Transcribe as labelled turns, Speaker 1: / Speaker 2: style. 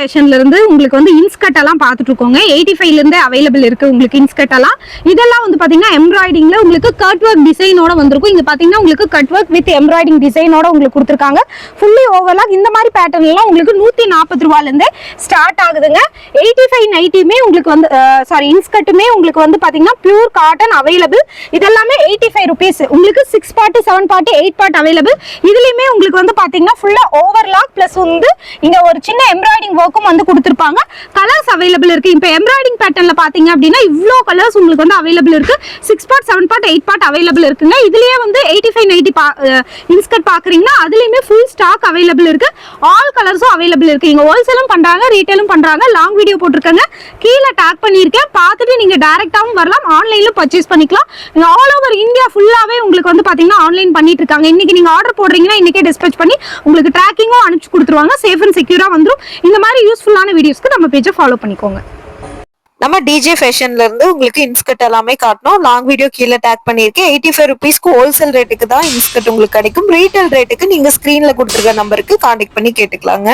Speaker 1: ஃபேஷன்ல இருந்து உங்களுக்கு வந்து இன்ஸ்கட் எல்லாம் பார்த்துட்டு இருக்கோங்க எயிட்டி ஃபைவ்ல இருந்து அவைலபிள் இருக்கு உங்களுக்கு இன்ஸ்கட் எல்லாம். இதெல்லாம் வந்து பாத்தீங்கன்னா எம்ப்ராய்டிங்ல உங்களுக்கு கட் ஒர்க் டிசைனோட வந்திருக்கும். இங்க பாத்தீங்கன்னா உங்களுக்கு கட் ஒர்க் வித் எம்ப்ராய்டிங் டிசைனோட உங்களுக்கு கொடுத்துருக்காங்க. ஃபுல்லி ஓவர்லாக் இந்த மாதிரி பேட்டர்ன் எல்லாம் உங்களுக்கு நூத்தி நாற்பது ரூபாயில இருந்து ஸ்டார்ட் ஆகுதுங்க. எயிட்டி ஃபைவ் நைட்டியுமே உங்களுக்கு வந்து சாரி இன்ஸ்கட்டுமே உங்களுக்கு வந்து பாத்தீங்கன்னா பியூர் காட்டன் அவைலபிள் இதெல்லாமே எயிட்டி ஃபைவ் ருபீஸ் உங்களுக்கு six part seven part eight part available இதுலயுமே உங்களுக்கு வந்து பாத்தீங்கன்னா ஃபுல்லா ஓவர்லாக் பிளஸ் வந்து இங்க ஒரு சின்ன எம்ப்ராய்டிங் பக்கம் வந்து கொடுத்துருப்பாங்க. கலர்ஸ் அவைலபிள் இருக்கு. இப்போ எம்ப்ராய்டிங் பேட்டர்னில் பார்த்தீங்க அப்படின்னா இவ்வளோ கலர்ஸ் உங்களுக்கு வந்து அவைலபிள் இருக்கு. Six part seven part eight part available இருக்குங்க. இதுலேயே வந்து எயிட்டி ஃபைவ் நைன்டி இன்ஸ்கர்ட் பார்க்குறீங்கன்னா அதுலேயுமே ஃபுல் ஸ்டாக் அவைலபிள் இருக்கு. ஆல் கலர்ஸும் அவைலபிள் இருக்கு. இங்கே ஹோல்சேலும் பண்ணுறாங்க ரீட்டைலும் பண்ணுறாங்க லாங் வீடியோ போட்டிருக்காங்க. கீழே டேக் பண்ணியிருக்கேன். பார்த்துட்டு நீங்கள் டேரெக்டாகவும் வரலாம். ஆன்லைனில் பர்ச்சேஸ் பண்ணிக்கலாம். நீங்கள் ஆல் ஓவர் இந்தியா ஃபுல்லாகவே உங்களுக்கு வந்து பார்த்தீங்கன்னா ஆன்லைன் பண்ணிட்டு இருக்காங்க. இன்னைக்கு நீங்கள் ஆர்டர் போடுறீங்கன்னா இன்னைக்கே டிஸ்பேச் பண்ணி உங்களுக்கு ட்ராக்கிங்கும் அனுப்பிச்சு கொடுத்துருவாங்க. சேஃப் அண்ட் செக்யூராக வந்துடும் இந்த மாதிரி யூஸ்ஃபுல்லான வீடியோஸ்க்கு நம்ம பேஜை ஃபாலோ பண்ணிக்கோங்க.
Speaker 2: நம்ம டிஜே ஃபேஷன்ல இருந்து உங்களுக்கு இன்ஸ்கர்ட் எல்லாமே காட்டணும். லாங் வீடியோ கீழே டேக் பண்ணியிருக்கேன். எயிட்டி ஃபைவ் ருபீஸ்க்கு ஹோல்சேல் ரேட்டுக்கு தான் இன்ஸ்கர்ட் உங்களுக்கு கிடைக்கும். ரீட்டைல் ரேட்டுக்கு நீங்க ஸ்கிரீன்ல கொடுத்துருக்க நம்பருக்கு கான்டெக்ட் பண்ணி கேட்டுக்கலாங்க.